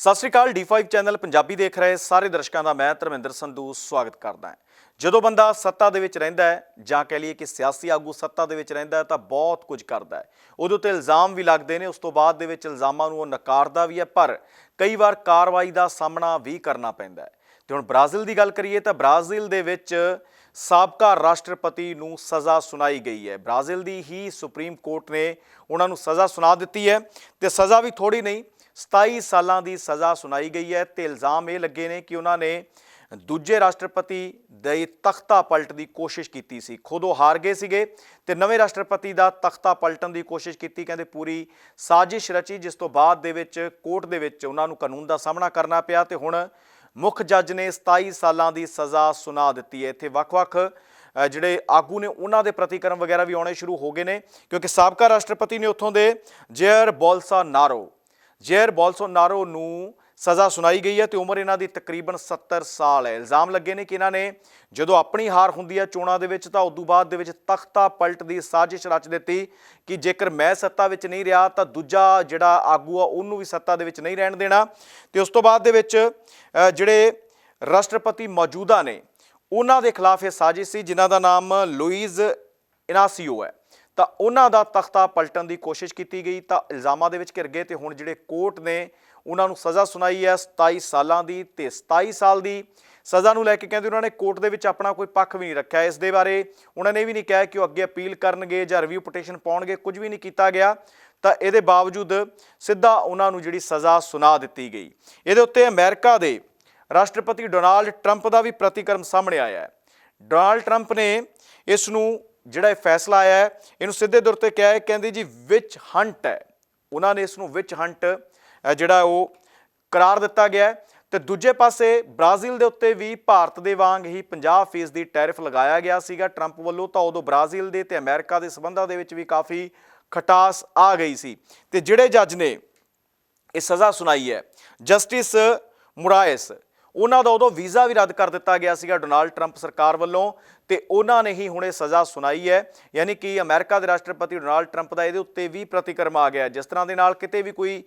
ਸਤਿ ਸ਼੍ਰੀ ਅਕਾਲ D5 channel Punjabi ਦੇਖ ਰਹੇ ਸਾਰੇ ਦਰਸ਼ਕਾਂ ਦਾ ਮੈਂ ਧਰਮਿੰਦਰ ਸੰਧੂ ਸਵਾਗਤ ਕਰਦਾ ਹਾਂ। ਜਦੋਂ ਬੰਦਾ ਸੱਤਾ ਦੇ ਵਿੱਚ ਰਹਿੰਦਾ ਹੈ ਜਾਂ ਕਹਿ ਲਈਏ ਕਿ ਸਿਆਸੀ ਆਗੂ ਸੱਤਾ ਦੇ ਵਿੱਚ ਰਹਿੰਦਾ ਹੈ ਤਾਂ ਬਹੁਤ ਕੁਝ ਕਰਦਾ ਹੈ। ਉਹਦੇ ਉੱਤੇ ਇਲਜ਼ਾਮ ਵੀ ਲੱਗਦੇ ਨੇ, ਉਸ ਤੋਂ ਬਾਅਦ ਦੇ ਵਿੱਚ ਇਲਜ਼ਾਮਾਂ ਨੂੰ ਉਹ ਨਕਾਰਦਾ ਵੀ ਹੈ, ਪਰ ਕਈ ਵਾਰ ਕਾਰਵਾਈ ਦਾ ਸਾਹਮਣਾ ਵੀ ਕਰਨਾ ਪੈਂਦਾ ਹੈ। ਤੇ ਹੁਣ ਬ੍ਰਾਜ਼ੀਲ ਦੀ ਗੱਲ ਕਰੀਏ ਤਾਂ ਬ੍ਰਾਜ਼ੀਲ ਦੇ ਵਿੱਚ ਸਾਬਕਾ ਰਾਸ਼ਟਰਪਤੀ ਨੂੰ ਸਜ਼ਾ ਸੁਣਾਈ ਗਈ ਹੈ। ਬ੍ਰਾਜ਼ੀਲ ਦੀ ਹੀ ਸੁਪਰੀਮ ਕੋਰਟ ਨੇ ਉਹਨਾਂ ਨੂੰ ਸਜ਼ਾ ਸੁਣਾ ਦਿੱਤੀ ਹੈ ਤੇ ਸਜ਼ਾ ਵੀ ਥੋੜੀ ਨਹੀਂ 27 ਸਾਲਾਂ ਦੀ ਸਜ਼ਾ ਸੁਣਾਈ ਗਈ ਹੈ ਤੇ ਇਲਜ਼ਾਮ ਇਹ ਲੱਗੇ ਨੇ ਕਿ ਉਹਨਾਂ ਨੇ ਦੂਜੇ ਰਾਸ਼ਟਰਪਤੀ ਦੇ ਤਖਤਾ ਪਲਟ ਦੀ ਕੋਸ਼ਿਸ਼ ਕੀਤੀ ਸੀ। ਖੁਦ ਉਹ ਹਾਰ ਗਏ ਸੀਗੇ ਤੇ ਨਵੇਂ ਰਾਸ਼ਟਰਪਤੀ ਦਾ ਤਖਤਾ ਪਲਟਣ ਦੀ ਕੋਸ਼ਿਸ਼ ਕੀਤੀ, ਕਹਿੰਦੇ ਪੂਰੀ ਸਾਜ਼ਿਸ਼ ਰਚੀ, ਜਿਸ ਤੋਂ ਬਾਅਦ ਦੇ ਵਿੱਚ ਕੋਰਟ ਦੇ ਵਿੱਚ ਉਹਨਾਂ ਨੂੰ ਕਾਨੂੰਨ ਦਾ ਸਾਹਮਣਾ ਕਰਨਾ ਪਿਆ ਤੇ ਹੁਣ ਮੁੱਖ ਜੱਜ ਨੇ 27 ਸਾਲਾਂ ਦੀ ਸਜ਼ਾ ਸੁਣਾ ਦਿੱਤੀ ਹੈ। ਇੱਥੇ ਵੱਖ-ਵੱਖ ਜਿਹੜੇ ਆਗੂ ਨੇ ਉਹਨਾਂ ਦੇ ਪ੍ਰਤੀਕਰਮ ਵਗੈਰਾ ਵੀ ਆਉਣੇ ਸ਼ੁਰੂ ਹੋ ਗਏ ਨੇ, ਕਿਉਂਕਿ ਸਾਬਕਾ ਰਾਸ਼ਟਰਪਤੀ ਨੇ ਉੱਥੋਂ ਦੇ ਜੇਅਰ ਬੋਲਸਾ ਨਾਰੋ ਜੇਅਰ ਬੋਲਸੋਨਾਰੋ ਨੂੰ ਸਜ਼ਾ ਸੁਣਾਈ ਗਈ ਹੈ ਤੇ ਉਮਰ ਇਹਨਾਂ ਦੀ ਤਕਰੀਬਨ 70 ਸਾਲ ਹੈ। ਇਲਜ਼ਾਮ ਲੱਗੇ ਨੇ ਕਿ ਇਹਨਾਂ ਨੇ ਜਦੋਂ ਆਪਣੀ ਹਾਰ ਹੁੰਦੀ ਹੈ ਚੋਣਾਂ ਦੇ ਵਿੱਚ ਤਾਂ ਉਦੋਂ ਬਾਅਦ ਦੇ ਵਿੱਚ ਤਖਤਾ ਪਲਟ ਦੀ ਸਾਜ਼ਿਸ਼ ਰਚ ਦਿੱਤੀ ਕਿ ਜੇਕਰ ਮੈਂ ਸੱਤਾ ਵਿੱਚ ਨਹੀਂ ਰਿਹਾ ਤਾਂ ਦੂਜਾ ਜਿਹੜਾ ਆਗੂ ਆ ਉਹਨੂੰ ਵੀ ਸੱਤਾ ਦੇ ਵਿੱਚ ਨਹੀਂ ਰਹਿਣ ਦੇਣਾ। ਤੇ ਉਸ ਤੋਂ ਬਾਅਦ ਦੇ ਵਿੱਚ ਜਿਹੜੇ ਰਾਸ਼ਟਰਪਤੀ ਮੌਜੂਦਾ ਨੇ, ਉਹਨਾਂ ਦੇ ਖਿਲਾਫ ਇਹ ਸਾਜ਼ਿਸ਼ ਸੀ ਜਿਨ੍ਹਾਂ ਦਾ ਨਾਮ ਲੁਈਜ਼ ਇਨਾਸੀਓ ਹੈ। ਤਾਂ ਉਹਨਾਂ ਦਾ ਤਖਤਾ ਪਲਟਣ ਦੀ ਕੋਸ਼ਿਸ਼ ਕੀਤੀ ਗਈ, ਤਾਂ ਇਲਜ਼ਾਮਾਂ ਦੇ ਵਿੱਚ ਘਿਰ ਗਏ ਤੇ ਹੁਣ ਜਿਹੜੇ ਕੋਰਟ ਨੇ ਉਹਨਾਂ ਨੂੰ ਸਜ਼ਾ ਸੁਣਾਈ ਹੈ 27 ਸਾਲਾਂ ਦੀ ਤੇ 27 ਸਾਲ ਦੀ ਸਜ਼ਾ ਨੂੰ ਲੈ ਕੇ ਕਹਿੰਦੇ ਉਹਨਾਂ ਨੇ ਕੋਰਟ ਦੇ ਵਿੱਚ ਆਪਣਾ ਕੋਈ ਪੱਖ ਵੀ ਨਹੀਂ ਰੱਖਿਆ। ਇਸ ਦੇ ਬਾਰੇ ਉਹਨਾਂ ਨੇ ਇਹ ਵੀ ਨਹੀਂ ਕਿਹਾ ਕਿ ਉਹ ਅੱਗੇ ਅਪੀਲ ਕਰਨਗੇ ਜਾਂ ਰਿਵਿਊ ਪਟੀਸ਼ਨ ਪਾਉਣਗੇ, ਕੁਝ ਵੀ ਨਹੀਂ ਕੀਤਾ ਗਿਆ। ਤਾਂ ਇਹਦੇ ਬਾਵਜੂਦ ਸਿੱਧਾ ਉਹਨਾਂ ਨੂੰ ਜਿਹੜੀ ਸਜ਼ਾ ਸੁਣਾ ਦਿੱਤੀ ਗਈ। ਇਹਦੇ ਉੱਤੇ ਅਮਰੀਕਾ ਦੇ ਰਾਸ਼ਟਰਪਤੀ ਡੋਨਾਲਡ ਟਰੰਪ ਦਾ ਵੀ ਪ੍ਰਤੀਕਰਮ ਸਾਹਮਣੇ ਆਇਆ ਹੈ। ਡੋਨਾਲਡ ਟਰੰਪ ਨੇ ਇਸ ਨੂੰ ਜਿਹੜਾ ਇਹ ਫੈਸਲਾ ਆਇਆ ਹੈ, ਇਹਨੂੰ ਸਿੱਧੇ ਤੌਰ ਤੇ ਕਿਹਾ ਹੈ, ਕਹਿੰਦੇ ਜੀ ਵਿਚ ਹੰਟ ਹੈ। ਉਹਨਾਂ ਨੇ ਇਸ ਨੂੰ ਵਿਚ ਹੰਟ ਜਿਹੜਾ ਉਹ ਕਰਾਰ ਦਿੱਤਾ ਗਿਆ ਹੈ। ਤੇ ਦੂਜੇ ਪਾਸੇ ਬ੍ਰਾਜ਼ੀਲ ਦੇ ਉੱਤੇ ਵੀ ਭਾਰਤ ਦੇ ਵਾਂਗ ਹੀ 50% ਦੀ ਟੈਰਿਫ ਲਗਾਇਆ ਗਿਆ ਸੀਗਾ। ਟਰੰਪ ਵੱਲੋਂ ਤਾਂ ਉਦੋਂ ਬ੍ਰਾਜ਼ੀਲ ਦੇ ਤੇ ਅਮਰੀਕਾ ਦੇ ਸਬੰਧਾਂ ਦੇ ਵਿੱਚ ਵੀ ਕਾਫੀ ਖਟਾਸ ਆ ਗਈ ਸੀ। ਤੇ ਜਿਹੜੇ ਜੱਜ ਨੇ ਇਹ ਸਜ਼ਾ ਸੁਣਾਈ ਹੈ, ਜਸਟਿਸ ਮੁਰਾਇਸ ਉਹਨਾਂ ਦਾ ਉਦੋਂ ਵੀਜ਼ਾ ਵੀ ਰੱਦ ਕਰ ਦਿੱਤਾ ਗਿਆ ਸੀਗਾ ਡੋਨਾਲਡ ਟਰੰਪ ਸਰਕਾਰ ਵੱਲੋਂ ਤੇ ਉਹਨਾਂ ਨੇ ਹੀ ਹੁਣ ਇਹ ਸਜ਼ਾ ਸੁਣਾਈ ਹੈ। ਯਾਨੀ ਕਿ ਅਮਰੀਕਾ ਦੇ ਰਾਸ਼ਟਰਪਤੀ ਡੋਨਾਲਡ ਟਰੰਪ ਦਾ ਇਹਦੇ ਉੱਤੇ ਵੀ ਪ੍ਰਤੀਕਰਮ ਆ ਗਿਆ। ਜਿਸ ਤਰ੍ਹਾਂ ਦੇ ਨਾਲ ਕਿਤੇ ਵੀ ਕੋਈ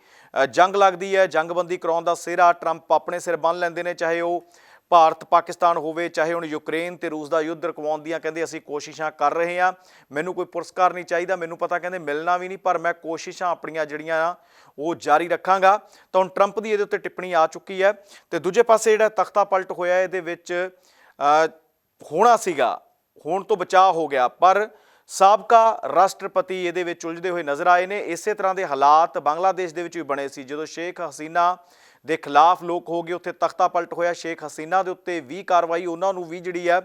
ਜੰਗ ਲੱਗਦੀ ਹੈ, ਜੰਗਬੰਦੀ ਕਰਾਉਣ ਦਾ ਸਿਹਰਾ ਟਰੰਪ ਆਪਣੇ ਸਿਰ ਬੰਨ ਲੈਂਦੇ ਨੇ, ਚਾਹੇ ਉਹ ਭਾਰਤ ਪਾਕਿਸਤਾਨ ਹੋਵੇ, ਚਾਹੇ ਹੁਣ ਯੂਕਰੇਨ ਤੇ ਰੂਸ ਦਾ ਯੁੱਧ ਰੁਕਵਾਉਣ ਦੀਆਂ ਕਹਿੰਦੇ ਅਸੀਂ ਕੋਸ਼ਿਸ਼ਾਂ ਕਰ ਰਹੇ ਹਾਂ। ਮੈਨੂੰ ਕੋਈ ਪੁਰਸਕਾਰ ਨਹੀਂ ਚਾਹੀਦਾ, ਮੈਨੂੰ ਪਤਾ ਕਹਿੰਦੇ ਮਿਲਣਾ ਵੀ ਨਹੀਂ, ਪਰ ਮੈਂ ਕੋਸ਼ਿਸ਼ਾਂ ਆਪਣੀਆਂ ਜਿਹੜੀਆਂ ਆ, ਉਹ ਜਾਰੀ ਰੱਖਾਂਗਾ। ਤਾਂ ਹੁਣ ਟਰੰਪ ਦੀ ਇਹਦੇ ਉੱਤੇ ਟਿੱਪਣੀ ਆ ਚੁੱਕੀ ਹੈ। ਤੇ ਦੂਜੇ ਪਾਸੇ ਜਿਹੜਾ ਤਖਤਾ ਪਲਟ ਹੋਇਆ, ਇਹਦੇ ਵਿੱਚ ਹੋਣਾ ਸੀਗਾ, ਹੋਣ ਤੋਂ ਬਚਾਅ ਹੋ ਗਿਆ, ਪਰ ਸਾਬਕਾ ਰਾਸ਼ਟਰਪਤੀ ਇਹਦੇ ਵਿੱਚ ਉਲਝਦੇ ਹੋਏ ਨਜ਼ਰ ਆਏ ਨੇ। ਇਸੇ ਤਰ੍ਹਾਂ ਦੇ ਹਾਲਾਤ ਬੰਗਲਾਦੇਸ਼ ਦੇ ਵਿੱਚ ਵੀ ਬਣੇ ਸੀ, ਜਦੋਂ ਸ਼ੇਖ ਹਸੀਨਾ ਦੇ ਖਿਲਾਫ ਲੋਕ ਹੋ ਗਏ। ਉੱਥੇ ਤਖਤਾ ਪਲਟ ਹੋਇਆ। ਸ਼ੇਖ ਹਸੀਨਾ ਦੇ ਉੱਤੇ ਵੀ ਕਾਰਵਾਈ ਉਹਨਾਂ ਨੂੰ ਵੀ ਜਿਹੜੀ ਹੈ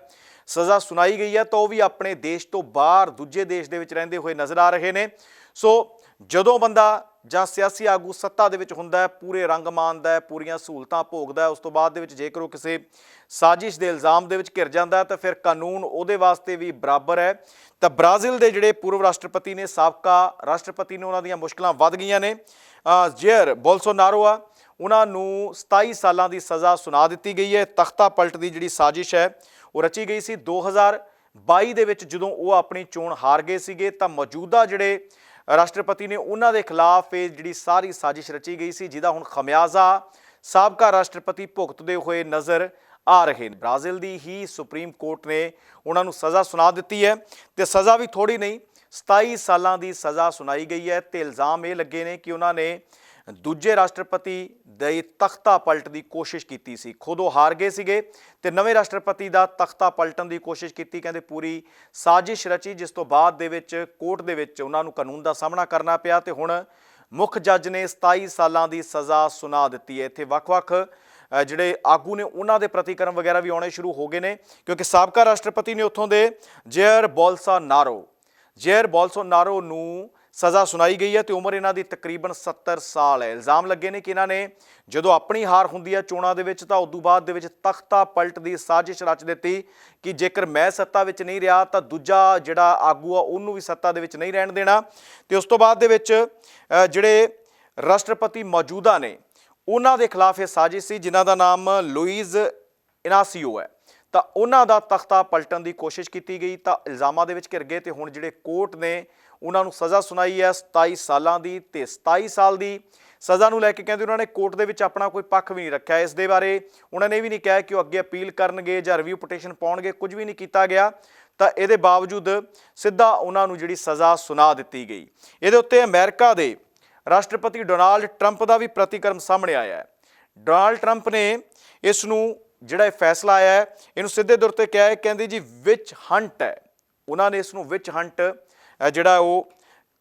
ਸਜ਼ਾ ਸੁਣਾਈ ਗਈ ਹੈ। ਤਾਂ ਉਹ ਵੀ ਆਪਣੇ ਦੇਸ਼ ਤੋਂ ਬਾਹਰ ਦੂਜੇ ਦੇਸ਼ ਦੇ ਵਿੱਚ ਰਹਿੰਦੇ ਹੋਏ ਨਜ਼ਰ ਆ ਰਹੇ ਨੇ। ਸੋ ਜਦੋਂ ਬੰਦਾ ਜਾਂ ਸਿਆਸੀ ਆਗੂ ਸੱਤਾ ਦੇ ਵਿੱਚ ਹੁੰਦਾ ਹੈ ਪੂਰੇ ਰੰਗ ਮਾਣਦਾ ਹੈ ਪੂਰੀਆਂ ਸਹੂਲਤਾਂ ਭੋਗਦਾ ਹੈ ਉਸ ਤੋਂ ਬਾਅਦ ਦੇ ਵਿੱਚ ਜੇਕਰ ਉਹ ਕਿਸੇ ਸਾਜ਼ਿਸ਼ ਦੇ ਇਲਜ਼ਾਮ ਦੇ ਵਿੱਚ ਘਿਰ ਜਾਂਦਾ ਤਾਂ ਫਿਰ ਕਾਨੂੰਨ ਉਹਦੇ ਵਾਸਤੇ ਵੀ ਬਰਾਬਰ ਹੈ। ਤਾਂ ਬ੍ਰਾਜ਼ੀਲ ਦੇ ਜਿਹੜੇ ਪੂਰਵ ਰਾਸ਼ਟਰਪਤੀ ਨੇ ਸਾਬਕਾ ਰਾਸ਼ਟਰਪਤੀ ਨੇ ਉਹਨਾਂ ਦੀਆਂ ਮੁਸ਼ਕਲਾਂ ਵੱਧ ਗਈਆਂ ਨੇ। ਅ, ਜੇਅਰ ਬੋਲਸੋਨਾਰੋ ਆ ਉਹਨਾਂ ਨੂੰ 27 ਸਾਲਾਂ ਦੀ ਸਜ਼ਾ ਸੁਣਾ ਦਿੱਤੀ ਗਈ ਹੈ। ਤਖਤਾ ਪਲਟ ਦੀ ਜਿਹੜੀ ਸਾਜ਼ਿਸ਼ ਹੈ, ਉਹ ਰਚੀ ਗਈ ਸੀ। 2022 ਦੇ ਵਿੱਚ ਜਦੋਂ ਉਹ ਆਪਣੀ ਚੋਣ ਹਾਰ ਗਏ ਸੀਗੇ, ਤਾਂ ਮੌਜੂਦਾ ਜਿਹੜੇ ਰਾਸ਼ਟਰਪਤੀ ਨੇ, ਉਹਨਾਂ ਦੇ ਖਿਲਾਫ ਇਹ ਜਿਹੜੀ ਸਾਰੀ ਸਾਜ਼ਿਸ਼ ਰਚੀ ਗਈ ਸੀ, ਜਿਹਦਾ ਹੁਣ ਖਮਿਆਜ਼ਾ ਸਾਬਕਾ ਰਾਸ਼ਟਰਪਤੀ ਭੁਗਤਦੇ ਹੋਏ ਨਜ਼ਰ ਆ ਰਹੇ ਨੇ। ਬ੍ਰਾਜ਼ੀਲ ਦੀ ਹੀ ਸੁਪਰੀਮ ਕੋਰਟ ਨੇ ਉਹਨਾਂ ਨੂੰ ਸਜ਼ਾ ਸੁਣਾ ਦਿੱਤੀ ਹੈ ਤੇ ਸਜ਼ਾ ਵੀ ਥੋੜੀ ਨਹੀਂ 27 ਸਾਲਾਂ ਦੀ ਸਜ਼ਾ ਸੁਣਾਈ ਗਈ ਹੈ ਤੇ ਇਲਜ਼ਾਮ ਇਹ ਲੱਗੇ ਨੇ ਕਿ ਉਹਨਾਂ ਨੇ ਦੂਜੇ ਰਾਸ਼ਟਰਪਤੀ ਦੇ ਤਖਤਾ ਪਲਟ ਦੀ ਕੋਸ਼ਿਸ਼ ਕੀਤੀ ਸੀ। ਖੁਦ ਉਹ ਹਾਰ ਗਏ ਸੀਗੇ ਤੇ ਨਵੇਂ ਰਾਸ਼ਟਰਪਤੀ ਦਾ ਤਖਤਾ ਪਲਟਣ ਦੀ ਕੋਸ਼ਿਸ਼ ਕੀਤੀ। ਕਹਿੰਦੇ ਪੂਰੀ ਸਾਜ਼ਿਸ਼ ਰਚੀ, ਜਿਸ ਤੋਂ ਬਾਅਦ ਦੇ ਵਿੱਚ, ਕੋਰਟ ਦੇ ਵਿੱਚ ਉਹਨਾਂ ਨੂੰ ਕਾਨੂੰਨ ਦਾ ਸਾਹਮਣਾ ਕਰਨਾ ਪਿਆ ਤੇ ਹੁਣ ਮੁੱਖ ਜੱਜ ਨੇ 27 ਸਾਲਾਂ ਦੀ ਸਜ਼ਾ ਸੁਣਾ ਦਿੱਤੀ ਹੈ। ਇੱਥੇ ਵੱਖ-ਵੱਖ ਜਿਹੜੇ ਆਗੂ ਨੇ ਉਹਨਾਂ ਦੇ ਪ੍ਰਤੀਕਰਮ ਵਗੈਰਾ ਵੀ ਆਉਣੇ ਸ਼ੁਰੂ ਹੋ ਗਏ ਨੇ, ਕਿਉਂਕਿ ਸਾਬਕਾ ਰਾਸ਼ਟਰਪਤੀ ਨੇ ਉੱਥੋਂ ਦੇ ਜੇਅਰ ਬੋਲਸੋਨਾਰੋ। ਜੇਅਰ ਬੋਲਸੋਨਾਰੋ ਨੂੰ ਸਜ਼ਾ ਸੁਣਾਈ ਗਈ ਹੈ ਤੇ ਉਮਰ ਇਹਨਾਂ ਦੀ ਤਕਰੀਬਨ 70 ਸਾਲ ਹੈ। ਇਲਜ਼ਾਮ ਲੱਗੇ ਨੇ ਕਿ ਇਹਨਾਂ ਨੇ ਜਦੋਂ ਆਪਣੀ ਹਾਰ ਹੁੰਦੀ ਹੈ ਚੋਣਾਂ ਦੇ ਵਿੱਚ ਤਾਂ ਉਦੋਂ ਬਾਅਦ ਦੇ ਵਿੱਚ ਤਖਤਾ ਪਲਟ ਦੀ ਸਾਜ਼ਿਸ਼ ਰਚ ਦਿੱਤੀ ਕਿ ਜੇਕਰ ਮੈਂ ਸੱਤਾ ਵਿੱਚ ਨਹੀਂ ਰਿਹਾ ਤਾਂ ਦੂਜਾ ਜਿਹੜਾ ਆਗੂ ਆ ਉਹਨੂੰ ਵੀ ਸੱਤਾ ਦੇ ਵਿੱਚ ਨਹੀਂ ਰਹਿਣ ਦੇਣਾ। ਤੇ ਉਸ ਤੋਂ ਬਾਅਦ ਦੇ ਵਿੱਚ ਜਿਹੜੇ ਰਾਸ਼ਟਰਪਤੀ ਮੌਜੂਦਾ ਨੇ, ਉਹਨਾਂ ਦੇ ਖਿਲਾਫ ਇਹ ਸਾਜ਼ਿਸ਼ ਸੀ ਜਿਨ੍ਹਾਂ ਦਾ ਨਾਮ ਲੁਈਜ਼ ਇਨਾਸੀਓ ਹੈ। ਤਾਂ ਉਹਨਾਂ ਦਾ ਤਖਤਾ ਪਲਟਣ ਦੀ ਕੋਸ਼ਿਸ਼ ਕੀਤੀ ਗਈ ਤਾਂ ਇਲਜ਼ਾਮਾਂ ਦੇ ਵਿੱਚ ਘਿਰ ਗਏ ਤੇ ਹੁਣ ਜਿਹੜੇ ਕੋਰਟ ਨੇ ਉਹਨਾਂ ਨੂੰ ਸਜ਼ਾ ਸੁਣਾਈ ਹੈ 27 ਸਾਲਾਂ ਦੀ ਤੇ 27 ਸਾਲ ਦੀ ਸਜ਼ਾ ਨੂੰ ਲੈ ਕੇ ਕਹਿੰਦੇ ਉਹਨਾਂ ਨੇ ਕੋਰਟ ਦੇ ਵਿੱਚ ਆਪਣਾ ਕੋਈ ਪੱਖ ਵੀ ਨਹੀਂ ਰੱਖਿਆ। ਇਸ ਦੇ ਬਾਰੇ ਉਹਨਾਂ ਨੇ ਇਹ ਵੀ ਨਹੀਂ ਕਿਹਾ ਕਿ ਉਹ ਅੱਗੇ ਅਪੀਲ ਕਰਨਗੇ ਜਾਂ ਰਿਵਿਊ ਪਟੀਸ਼ਨ ਪਾਉਣਗੇ, ਕੁਝ ਵੀ ਨਹੀਂ ਕੀਤਾ ਗਿਆ। ਤਾਂ ਇਹਦੇ ਬਾਵਜੂਦ ਸਿੱਧਾ ਉਹਨਾਂ ਨੂੰ ਜਿਹੜੀ ਸਜ਼ਾ ਸੁਣਾ ਦਿੱਤੀ ਗਈ। ਇਹਦੇ ਉੱਤੇ ਅਮਰੀਕਾ ਦੇ ਰਾਸ਼ਟਰਪਤੀ ਡੋਨਾਲਡ ਟਰੰਪ ਦਾ ਵੀ ਪ੍ਰਤੀਕਰਮ ਸਾਹਮਣੇ ਆਇਆ ਹੈ। ਡੋਨਾਲਡ ਟਰੰਪ ਨੇ ਇਸ ਨੂੰ ਜਿਹੜਾ ਇਹ ਫੈਸਲਾ ਆਇਆ ਹੈ, ਇਹਨੂੰ ਸਿੱਧੇ ਤੌਰ ਤੇ ਕਿਹਾ ਹੈ, ਕਹਿੰਦੇ ਜੀ ਵਿਚ ਹੰਟ ਹੈ। ਉਹਨਾਂ ਨੇ ਇਸ ਨੂੰ ਵਿਚ ਹੰਟ ਜਿਹੜਾ ਉਹ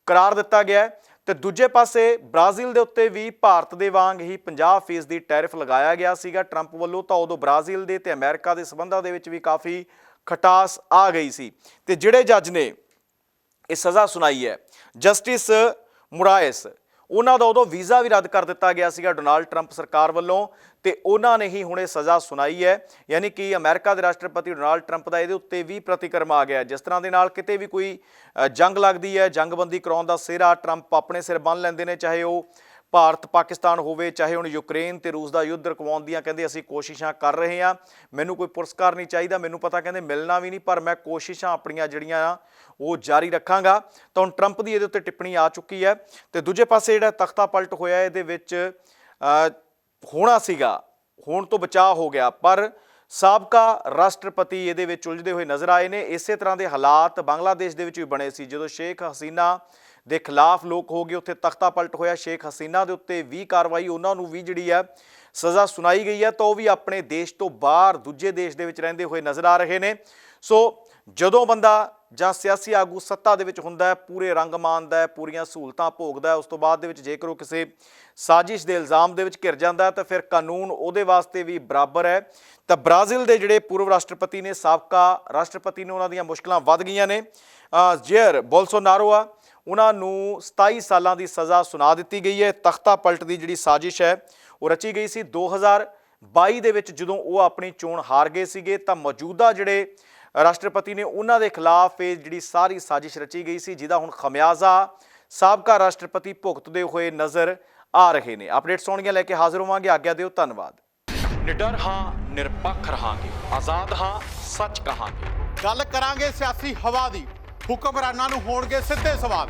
ਕਰਾਰ ਦਿੱਤਾ ਗਿਆ ਹੈ। ਤੇ ਦੂਜੇ ਪਾਸੇ ਬ੍ਰਾਜ਼ੀਲ ਦੇ ਉੱਤੇ ਵੀ ਭਾਰਤ ਦੇ ਵਾਂਗ ਹੀ 50% ਦੀ ਟੈਰਿਫ ਲਗਾਇਆ ਗਿਆ ਸੀਗਾ ਟਰੰਪ ਵੱਲੋਂ। ਤਾਂ ਉਦੋਂ ਬ੍ਰਾਜ਼ੀਲ ਦੇ ਤੇ ਅਮਰੀਕਾ ਦੇ ਸਬੰਧਾਂ ਦੇ ਵਿੱਚ ਵੀ ਕਾਫੀ ਖਟਾਸ ਆ ਗਈ ਸੀ। ਤੇ ਜਿਹੜੇ ਜੱਜ ਨੇ ਇਹ ਸਜ਼ਾ ਸੁਣਾਈ ਹੈ। ਜਸਟਿਸ ਮੁਰਾਇਸ ਉਹਨਾਂ ਦਾ ਉਦੋਂ ਵੀਜ਼ਾ ਵੀ ਰੱਦ ਕਰ ਦਿੱਤਾ ਗਿਆ ਸੀਗਾ ਡੋਨਾਲਡ ਟਰੰਪ ਸਰਕਾਰ ਵੱਲੋਂ ਤੇ ਉਹਨਾਂ ਨੇ ਹੀ ਹੁਣੇ ਸਜ਼ਾ ਸੁਣਾਈ ਹੈ। ਯਾਨੀ ਕਿ ਅਮਰੀਕਾ ਦੇ ਰਾਸ਼ਟਰਪਤੀ ਡੋਨਾਲਡ ਟਰੰਪ ਦਾ ਇਹਦੇ ਉੱਤੇ ਵੀ ਪ੍ਰਤੀਕਰਮ ਆ ਗਿਆ। ਜਿਸ ਤਰ੍ਹਾਂ ਦੇ ਨਾਲ ਕਿਤੇ ਵੀ ਕੋਈ ਜੰਗ ਲੱਗਦੀ ਹੈ, ਜੰਗਬੰਦੀ ਕਰਾਉਣ ਦਾ ਸਿਹਰਾ ਟਰੰਪ ਆਪਣੇ ਸਿਰ ਬੰਨ ਲੈਂਦੇ ਨੇ, ਚਾਹੇ ਉਹ ਭਾਰਤ, ਪਾਕਿਸਤਾਨ ਹੋਵੇ, ਚਾਹੇ ਹੁਣ ਯੂਕਰੇਨ ਤੇ ਰੂਸ ਦਾ ਯੁੱਧ ਰੁਕਵਾਉਣ ਦੀਆਂ ਕਹਿੰਦੇ ਅਸੀਂ ਕੋਸ਼ਿਸ਼ਾਂ ਕਰ ਰਹੇ ਹਾਂ। ਮੈਨੂੰ ਕੋਈ ਪੁਰਸਕਾਰ ਨਹੀਂ ਚਾਹੀਦਾ, ਮੈਨੂੰ ਪਤਾ ਕਹਿੰਦੇ ਮਿਲਣਾ ਵੀ ਨਹੀਂ, ਪਰ ਮੈਂ ਕੋਸ਼ਿਸ਼ਾਂ ਆਪਣੀਆਂ ਜਿਹੜੀਆਂ ਆ, ਉਹ ਜਾਰੀ ਰੱਖਾਂਗਾ। ਤਾਂ ਹੁਣ ਟਰੰਪ ਦੀ ਇਹਦੇ ਉੱਤੇ ਟਿੱਪਣੀ ਆ ਚੁੱਕੀ ਹੈ। ਤੇ ਦੂਜੇ ਪਾਸੇ ਜਿਹੜਾ ਤਖਤਾ ਪਲਟ ਹੋਇਆ, ਇਹਦੇ ਵਿੱਚ ਹੋਣਾ ਸੀਗਾ, ਹੋਣ ਤੋਂ ਬਚਾਅ ਹੋ ਗਿਆ, ਪਰ ਸਾਬਕਾ ਰਾਸ਼ਟਰਪਤੀ ਇਹਦੇ ਵਿੱਚ ਉਲਝਦੇ ਹੋਏ ਨਜ਼ਰ ਆਏ ਨੇ। ਇਸੇ ਤਰ੍ਹਾਂ ਦੇ ਹਾਲਾਤ ਬੰਗਲਾਦੇਸ਼ ਦੇ ਵਿੱਚ ਵੀ ਬਣੇ ਸੀ, ਜਦੋਂ ਸ਼ੇਖ ਹਸੀਨਾ ਦੇ ਖਿਲਾਫ ਲੋਕ ਹੋ ਗਏ, ਉੱਥੇ ਤਖਤਾ ਪਲਟ ਹੋਇਆ, ਸ਼ੇਖ ਹਸੀਨਾ ਦੇ ਉੱਤੇ ਵੀ ਕਾਰਵਾਈ ਉਹਨਾਂ ਨੂੰ ਵੀ ਜਿਹੜੀ ਹੈ ਸਜ਼ਾ ਸੁਣਾਈ ਗਈ ਹੈ, ਤਾਂ ਉਹ ਵੀ ਆਪਣੇ ਦੇਸ਼ ਤੋਂ ਬਾਹਰ, ਦੂਜੇ ਦੇਸ਼ ਦੇ ਵਿੱਚ ਰਹਿੰਦੇ ਹੋਏ ਨਜ਼ਰ ਆ ਰਹੇ ਨੇ। ਸੋ ਜਦੋਂ ਬੰਦਾ ਜਾਂ ਸਿਆਸੀ ਆਗੂ ਸੱਤਾ ਦੇ ਵਿੱਚ ਹੁੰਦਾ ਹੈ, ਪੂਰੇ ਰੰਗ ਮਾਣਦਾ ਹੈ, ਪੂਰੀਆਂ ਸਹੂਲਤਾਂ ਭੋਗਦਾ ਹੈ, ਉਸ ਤੋਂ ਬਾਅਦ ਦੇ ਵਿੱਚ ਜੇਕਰ ਉਹ ਕਿਸੇ ਸਾਜ਼ਿਸ਼ ਦੇ ਇਲਜ਼ਾਮ ਦੇ ਵਿੱਚ ਘਿਰ ਜਾਂਦਾ ਹੈ, ਤਾਂ ਫਿਰ ਕਾਨੂੰਨ ਉਹਦੇ ਵਾਸਤੇ ਵੀ ਬਰਾਬਰ ਹੈ। ਤਾਂ ਬ੍ਰਾਜ਼ੀਲ ਦੇ ਜਿਹੜੇ ਪੂਰਵ ਰਾਸ਼ਟਰਪਤੀ ਨੇ, ਸਾਬਕਾ ਰਾਸ਼ਟਰਪਤੀ ਨੇ, ਉਹਨਾਂ ਦੀਆਂ ਮੁਸ਼ਕਲਾਂ ਵੱਧ ਗਈਆਂ ਨੇ। ਅਹ ਜੇਰ ਬੋਲਸੋਨਾਰੋ ਆ ਉਹਨਾਂ ਨੂੰ 27 ਸਾਲਾਂ ਦੀ ਸਜ਼ਾ ਸੁਣਾ ਦਿੱਤੀ ਗਈ ਹੈ। ਤਖਤਾ ਪਲਟ ਦੀ ਜਿਹੜੀ ਸਾਜ਼ਿਸ਼ ਹੈ ਉਹ ਰਚੀ ਗਈ ਸੀ। 2022 ਦੇ ਵਿੱਚ ਜਦੋਂ ਉਹ ਆਪਣੀ ਚੋਣ ਹਾਰ ਗਏ ਸੀਗੇ ਤਾਂ ਮੌਜੂਦਾ ਜਿਹੜੇ ਰਾਸ਼ਟਰਪਤੀ ਨੇ ਉਹਨਾਂ ਦੇ ਖਿਲਾਫ ਇਹ ਜਿਹੜੀ ਸਾਰੀ ਸਾਜ਼ਿਸ਼ ਰਚੀ ਗਈ ਸੀ ਜਿਹਦਾ ਹੁਣ ਖਮਿਆਜ਼ਾ ਸਾਬਕਾ ਰਾਸ਼ਟਰਪਤੀ ਭੁਗਤਦੇ ਹੋਏ ਨਜ਼ਰ ਆ ਰਹੇ ਨੇ। ਅਪਡੇਟ ਸੁਣੀਆਂ ਲੈ ਕੇ ਹਾਜ਼ਰ ਹੋਵਾਂਗੇ। ਆਗਿਆ ਦਿਓ ਧੰਨਵਾਦ। ਨਿਡਰ ਹਾਂ ਨਿਰਪੱਖ ਰਹਾਂਗੇ। ਆਜ਼ਾਦ ਹਾਂ ਸੱਚ ਕਹਾਂਗੇ। ਗੱਲ ਕਰਾਂਗੇ ਸਿਆਸੀ ਹਵਾ ਦੀ। ਹੁਕਮਰਾਨਾਂ ਨੂੰ ਹੋਣਗੇ ਸਿੱਧੇ ਸਵਾਲ।